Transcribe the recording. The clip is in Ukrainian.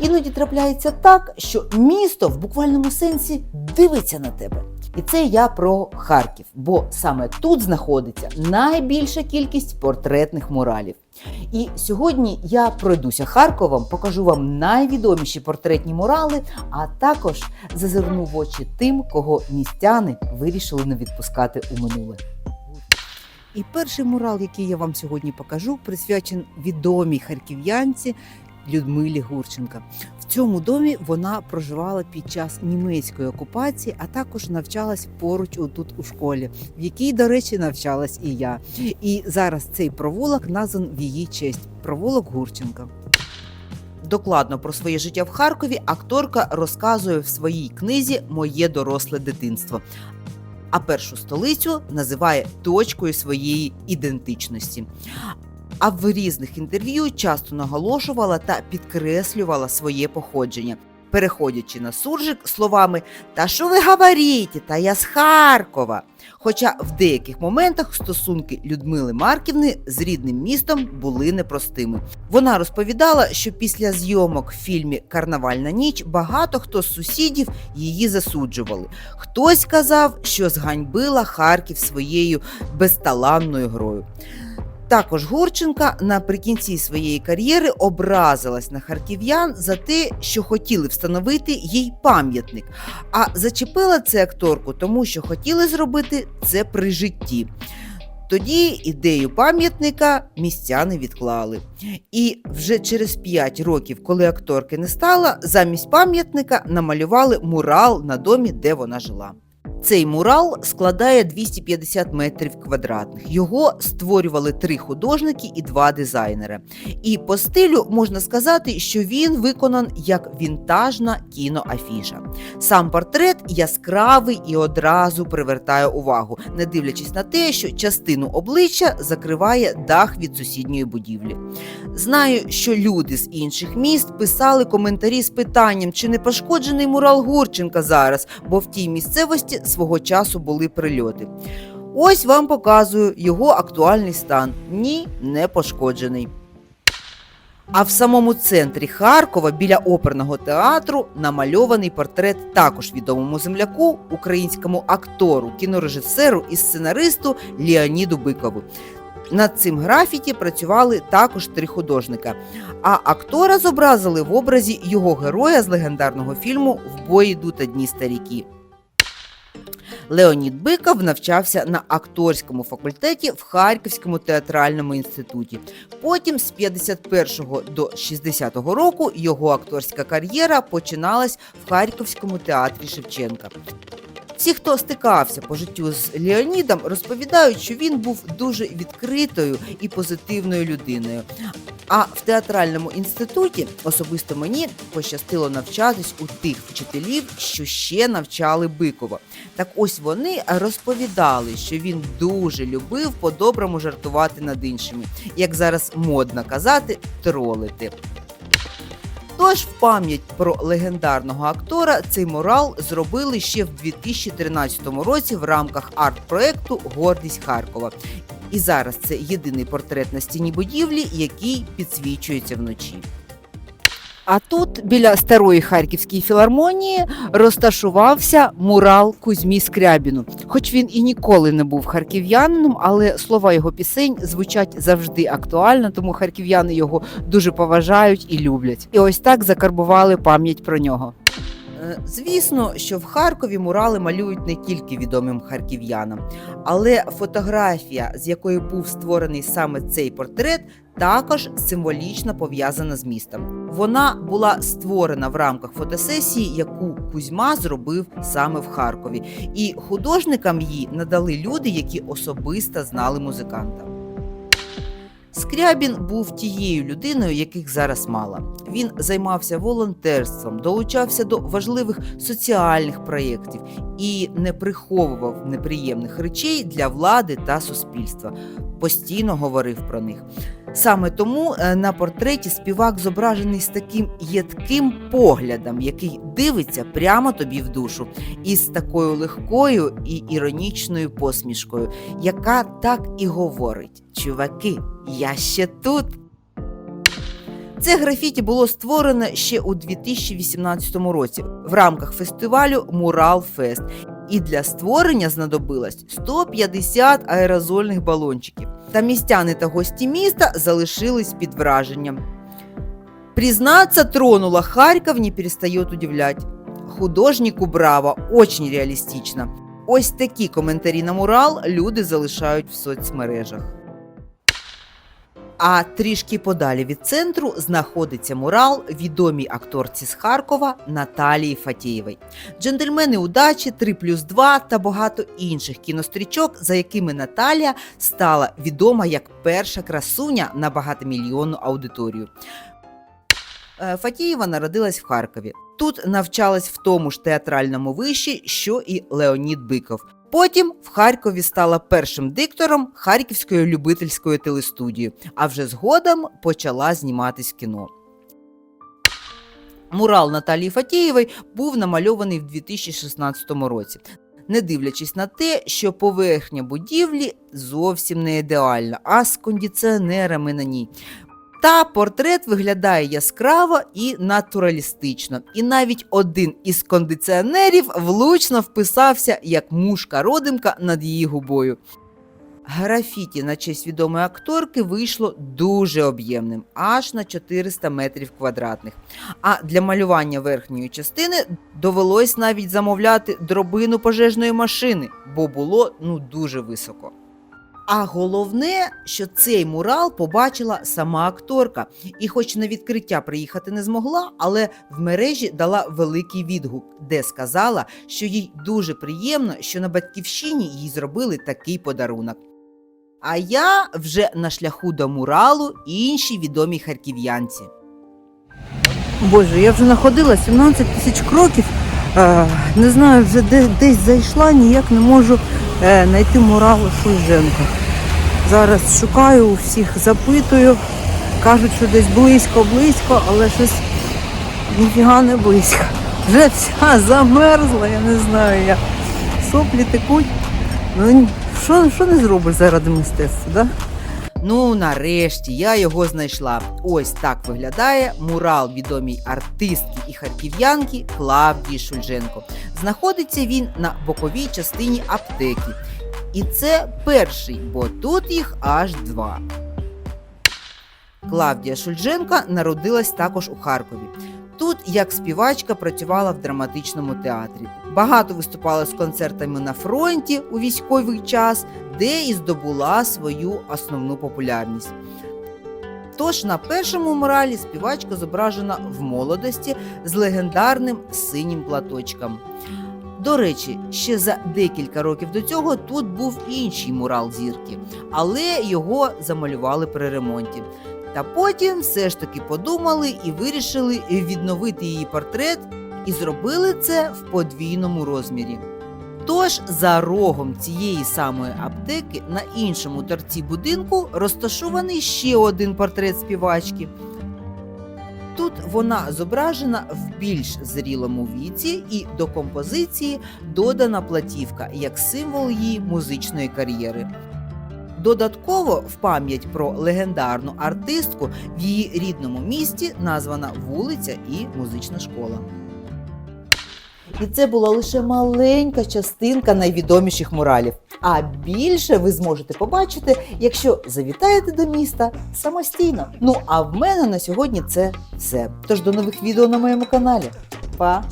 Іноді трапляється так, що місто в буквальному сенсі дивиться на тебе. І це я про Харків, бо саме тут знаходиться найбільша кількість портретних муралів. І сьогодні я пройдуся Харковом, покажу вам найвідоміші портретні мурали, а також зазирну в очі тим, кого містяни вирішили не відпускати у минуле. І перший мурал, який я вам сьогодні покажу, присвячен відомій харків'янці Людмилі Гурченка. В цьому домі вона проживала під час німецької окупації, а також навчалась поруч тут у школі, в якій, до речі, навчалась і я. І зараз цей провулок назван в її честь провулок Гурченка. Докладно про своє життя в Харкові акторка розказує в своїй книзі Моє доросле дитинство. А першу столицю називає точкою своєї ідентичності. А в різних інтерв'ю часто наголошувала та підкреслювала своє походження, переходячи на суржик словами Та що ви говорите? Та я з Харкова. Хоча в деяких моментах стосунки Людмили Марківни з рідним містом були непростими. Вона розповідала, що після зйомок в фільмі Карнавальна ніч багато хто з сусідів її засуджували. Хтось казав, що зганьбила Харків своєю безталанною грою. Також Гурченка наприкінці своєї кар'єри образилась на харків'ян за те, що хотіли встановити їй пам'ятник. А зачепила це акторку, тому що хотіли зробити це при житті. Тоді ідею пам'ятника містяни відклали. І вже через 5 років, коли акторки не стало, замість пам'ятника намалювали мурал на домі, де вона жила. Цей мурал складає 250 метрів квадратних. Його створювали три художники і два дизайнери. І по стилю можна сказати, що він виконан як вінтажна кіноафіша. Сам портрет яскравий і одразу привертає увагу, не дивлячись на те, що частину обличчя закриває дах від сусідньої будівлі. Знаю, що люди з інших міст писали коментарі з питанням, чи не пошкоджений мурал Гурченка зараз, бо в тій місцевості свого часу були прильоти. Ось вам показую його актуальний стан. Ні, не пошкоджений. А в самому центрі Харкова біля оперного театру намальований портрет також відомому земляку, українському актору, кінорежисеру і сценаристу Леоніду Бикову. Над цим графіті працювали також три художника. А актора зобразили в образі його героя з легендарного фільму В бої йдуть одні старіки. Леонід Биков навчався на акторському факультеті в Харківському театральному інституті. Потім з 51 до 60 року його акторська кар'єра починалась в Харківському театрі Шевченка. Всі, хто стикався по життю з Леонідом, розповідають, що він був дуже відкритою і позитивною людиною. А в театральному інституті особисто мені пощастило навчатись у тих вчителів, що ще навчали Бикова. Так ось вони розповідали, що він дуже любив по-доброму жартувати над іншими, як зараз модно казати, тролити. Тож в пам'ять про легендарного актора цей мурал зробили ще в 2013 році в рамках арт-проекту Гордість Харкова. І зараз це єдиний портрет на стіні будівлі, який підсвічується вночі. А тут біля старої харківської філармонії розташувався мурал Кузьмі Скрябіну. Хоч він і ніколи не був харків'янином, але слова його пісень звучать завжди актуально, тому харків'яни його дуже поважають і люблять. І ось так закарбували пам'ять про нього. Е, Звісно, що в Харкові мурали малюють не тільки відомим харків'янам, але фотографія, з якої був створений саме цей портрет, також символічно пов'язана з містом. Вона була створена в рамках фотосесії, яку Кузьма зробив саме в Харкові, і художникам її надали люди, які особисто знали музиканта. Скрябін був тією людиною, яких зараз мало. Він займався волонтерством, долучався до важливих соціальних проєктів і не приховував неприємних речей для влади та суспільства. Постійно говорив про них. Саме тому е, на портреті співак зображений з таким єдким поглядом, який дивиться прямо тобі в душу, і з такою легкою і іронічною посмішкою, яка так і говорить: чуваки, я ще тут. Це графіті було створене ще у 2018 році в рамках фестивалю Мурал Фест. І для створення знадобилось 150 аерозольних балончиків. Та містяни та гості міста залишились під враженням. Признаться, тронула Харьков не перестает удивлять. Художнику браво, очень реалістично. Ось такі коментарі на мурал люди залишають в соцмережах. А трішки подалі від центру знаходиться мурал відомій акторці з Харкова Наталії Фатєєвої. Джентльмени удачі, 3 плюс 2 та багато інших кінострічок, за якими Наталія стала відома як перша красуня на багатомільйонну аудиторію. Е, Фатєєва народилась в Харкові. Тут навчалась в тому ж театральному виші, що і Леонід Биков. Потім в Харкові стала першим диктором Харківської любительської телестудії, а вже згодом почала зніматись в кіно. Мурал Наталії Фатєєвої був намальований в 2016 році. Не дивлячись на те, що поверхня будівлі зовсім не ідеальна, а з кондиціонерами на ній. Та портрет виглядає яскраво і натуралістично. І навіть один із кондиціонерів влучно вписався як мушка родимка над її губою. Графіті на честь відомої акторки вийшло дуже об'ємним, аж на 400 метрів квадратних. А для малювання верхньої частини довелось навіть замовляти дробину пожежної машини, бо було ну дуже високо. А головне, що цей мурал побачила сама акторка, і, хоч на відкриття приїхати не змогла, але в мережі дала великий відгук, де сказала, що їй дуже приємно, що на батьківщині їй зробили такий подарунок. А я вже на шляху до муралу іншій відомій харків'янці. Боже, я вже находила 17 тисяч кроків. Не знаю, вже де, десь зайшла, ніяк не можу знайти муралу Шульженко. Зараз шукаю, у всіх запитую. Кажуть, що десь близько, близько, але щось ніфіга не близько. Вже вся замерзла, я не знаю. як. Соплі текуть. Ну, що, що не зробиш заради мистецтва, да? Ну, нарешті я його знайшла. Ось так виглядає мурал відомій артистки і харків'янки Клавдії Шульженко. Знаходиться він на боковій частині аптеки. І це перший, бо тут їх аж два. Клавдія Шульженка народилась також у Харкові. Тут, як співачка, працювала в драматичному театрі. Багато виступала з концертами на фронті у військовий час, де і здобула свою основну популярність. Тож на першому муралі співачка зображена в молодості з легендарним синім платочком. До речі, ще за декілька років до цього тут був інший мурал зірки, але його замалювали при ремонті. Та потім все ж таки подумали і вирішили відновити її портрет, і зробили це в подвійному розмірі. Тож за рогом цієї самої аптеки на іншому торці будинку розташований ще один портрет співачки. Тут вона зображена в більш зрілому віці, і до композиції додана платівка як символ її музичної кар'єри. Додатково в пам'ять про легендарну артистку в її рідному місті названа вулиця і музична школа. І це була лише маленька частинка найвідоміших муралів. А більше ви зможете побачити, якщо завітаєте до міста самостійно. Ну а в мене на сьогодні це все. Тож до нових відео на моєму каналі. Па!